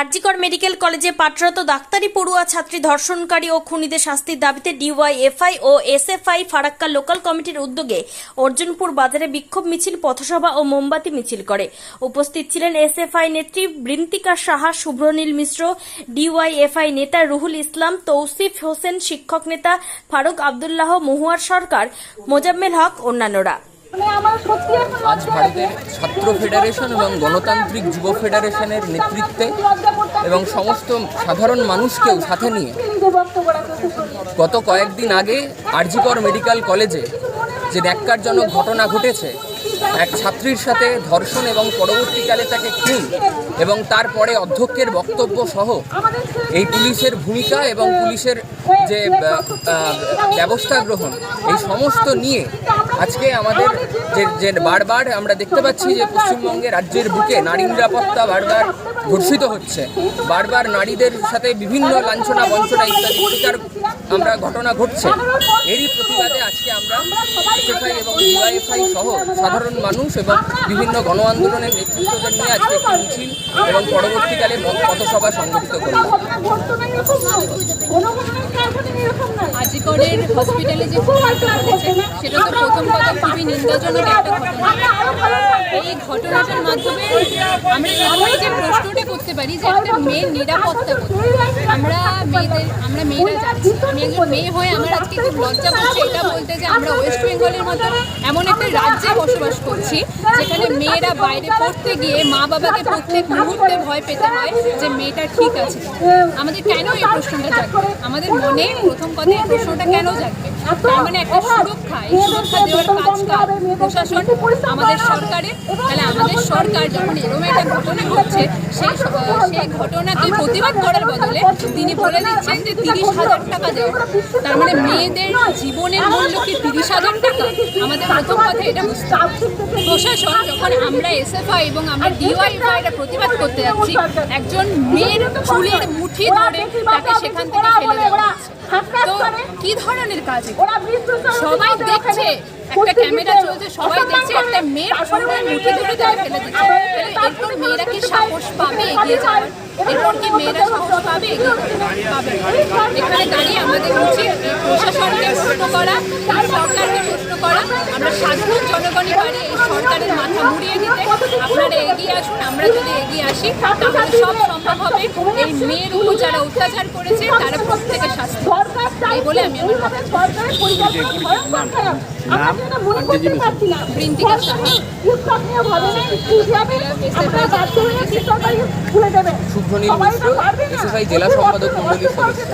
RG Kar medical কলেজে পাঠরত ডাক্তারি পড়ুয়া ছাত্রী ধর্ষণকারী ও খুনিদের শাস্তির দাবিতে ডিওয়াইএফআই ও এসএফআই ফারাক্কা লোকাল কমিটির উদ্যোগে অর্জুনপুর বাজারে বিক্ষোভ মিছিল, পথসভা ও মোমবাতি মিছিল করে। উপস্থিত ছিলেন এসএফআই নেত্রী বৃন্তিকা সাহা শুভ্রনীল মিশ্র, ডিওয়াইএফআই নেতা রুহুল ইসলাম, তৌসিফ হোসেন, শিক্ষক নেতা ফারুক আবদুল্লাহ, মহুয়ার সরকার, মোজাম্মেল হক অন্যান্যরা। আজ ভারতের ছাত্র ফেডারেশন এবং গণতান্ত্রিক যুব ফেডারেশনের নেতৃত্বে এবং সমস্ত সাধারণ মানুষকেও সাথে নিয়ে গত কয়েকদিন আগে আরজিকর মেডিকেল কলেজে যে ন্যাক্কারজনক ঘটনা ঘটেছে এক ছাত্রীর সাথে ধর্ষণ এবং পরবর্তীকালে তাকে খুন এবং তারপরে অধ্যক্ষের বক্তব্য সহ এই পুলিশের ভূমিকা এবং পুলিশের যে ব্যবস্থা গ্রহণ এই সমস্ত নিয়ে আজকে আমাদের যে যে বারবার আমরা দেখতে পাচ্ছি যে পশ্চিমবঙ্গে রাজ্যের বুকে নারী নিরাপত্তা বারবার ধর্ষিত হচ্ছে, বারবার নারীদের সাথে বিভিন্ন লাঞ্ছনা, বঞ্চনা ইত্যাদি শিকার আমরা ঘটনা ঘটছে। এরই প্রতিবাদে আজকে আমরা এসএফআই এবং ডিওয়াইএফআই সহ সাধারণ মানুষ এবং বিভিন্ন গণ আন্দোলনের নেতৃত্বদের নিয়ে আজকে মিছিল এবং পরবর্তীকালে পথ- পথসভা সংগঠিত করলাম আজিকরের হসপিটালে যে ঘটনা ঘটেছে, সেটা তো প্রথম কথা খুবই নিন্দাজনক একটা ঘটনা। এই ঘটনাটার মাধ্যমে আমরা এখনই যে প্রশ্নটা করতে পারি যে একটা মেয়ের নিরাপত্তা আমরা মেয়েদের আমরা মেয়েরা যাচ্ছি। আমি একজন মেয়ে হয়ে আমার আজকে খুব লজ্জা করছে এটা বলতে যে আমরা ওয়েস্ট বেঙ্গলের মতো এমন একটা রাজ্যে বসবাস করছি যেখানে মেয়েরা বাইরে পড়তে গিয়ে মা বাবাকে প্রত্যেক মুহূর্তে ভয় পেতে হয় যে মেয়েটা ঠিক আছে। আমাদের কেন এই প্রশ্নটা জাগবে? আমাদের মনে প্রথম কথা এই প্রশ্নটা কেন জাগবে? মানে একটা সুরক্ষা এই সুরক্ষা দেওয়ার কাজটা প্রশাসন আমাদের সরকারের তাহলে আমাদের সরকার যখন এরকম একটা ঘটনা ঘটছে সেই সেই ঘটনাকে প্রতিবাদ করার বদলে তিনি বলে দিচ্ছেন যে তিরিশ হাজার টাকা দেওয়া। তার মানে মেয়েদের জীবনের মূল্য কি তিরিশ হাজার টাকা? আমাদের প্রথম কথা এটা বুঝতে প্রশাসন যখন আমরা এসএফআই এবং আমরা ডিওয়াইফাই প্রতিবাদ করতে যাচ্ছি একজন মেয়ের চুলের মুঠি ধরে তাকে সেখান থেকে ফেলে দেওয়া তো কি ধরনের কাজ সবাই দেখছে একটা ক্যামেরা চলছে সবাই দেখছে একটা মেয়ের মুখে ধরে ফেলে দিচ্ছে। এরপর মেয়েরা কি সাহস পাবে এগিয়ে যাওয়ার? এরপর কি মেয়েরা সাহস পাবে? পাবে এখানে দাঁড়িয়ে আমাদের উচিত এই প্রশাসনকে প্রশ্ন করা সরকারকে প্রশ্ন করা। আমরা সাধারণ জনগণই পারি এই সরকারের মাথা মুড়িয়ে দিতে। আপনারা এগিয়ে আসুন আমরা যদি এগিয়ে আসি তাহলে সব সম্ভব হবে। এই মেয়ের উপর যারা অত্যাচার করেছে তারা প্রত্যেকে শাস্তি। এই বলে আমি আমার বৃন্তিকা সাহা শুভ্রনীল মিশ্র এসএসআই জেলা সম্পাদক সদস্য। সদস্য